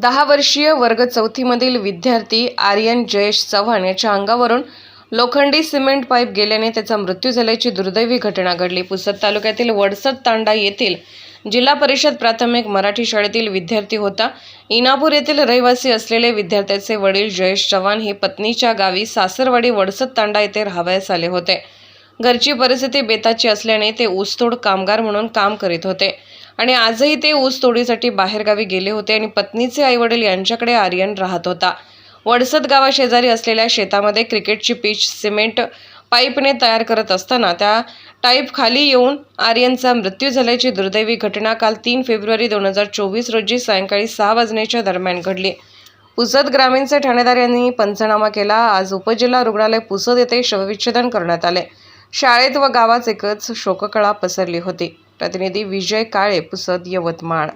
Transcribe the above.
दहा वर्षीय वर्ग चौथीमधील विद्यार्थी आर्यन जयेश चव्हाण याच्या अंगावरून लोखंडी सिमेंट पाईप गेल्याने त्याचा मृत्यू झाल्याची दुर्दैवी घटना घडली. पुसद तालुक्यातील वडसद तांडा येथील जिल्हा परिषद प्राथमिक मराठी शाळेतील विद्यार्थी होता. इनापूर येथील रहिवासी असलेले विद्यार्थ्याचे वडील जयेश चव्हाण हे पत्नीच्या गावी सासरवाडी वडसद तांडा येथे राहावयास आले होते. घरची परिस्थिती बेताची असल्याने ते ऊसतोड कामगार म्हणून काम करीत होते. आणि आजही ते ऊसतोडीसाठी बाहेरगावी गेले होते आणि पत्नीचे आईवडील यांच्याकडे आर्यन राहत होता. वडसद गावाशेजारी असलेल्या शेतामध्ये क्रिकेटची पिच सिमेंट पाईपने तयार करत असताना त्या टाईप खाली येऊन आर्यनचा मृत्यू झाल्याची दुर्दैवी घटना काल तीन फेब्रुवारी दोन हजार चोवीस रोजी सायंकाळी सहा वाजण्याच्या दरम्यान घडली. पुसद ग्रामीणचे ठाणेदार यांनी पंचनामा केला. आज उपजिल्हा रुग्णालय पुसद येथे शवविच्छेदन करण्यात आले. शाळेत व गावात एकच शोककळा पसरली होती. प्रतिनिधी विजय काळे पुसद यवतमाळ.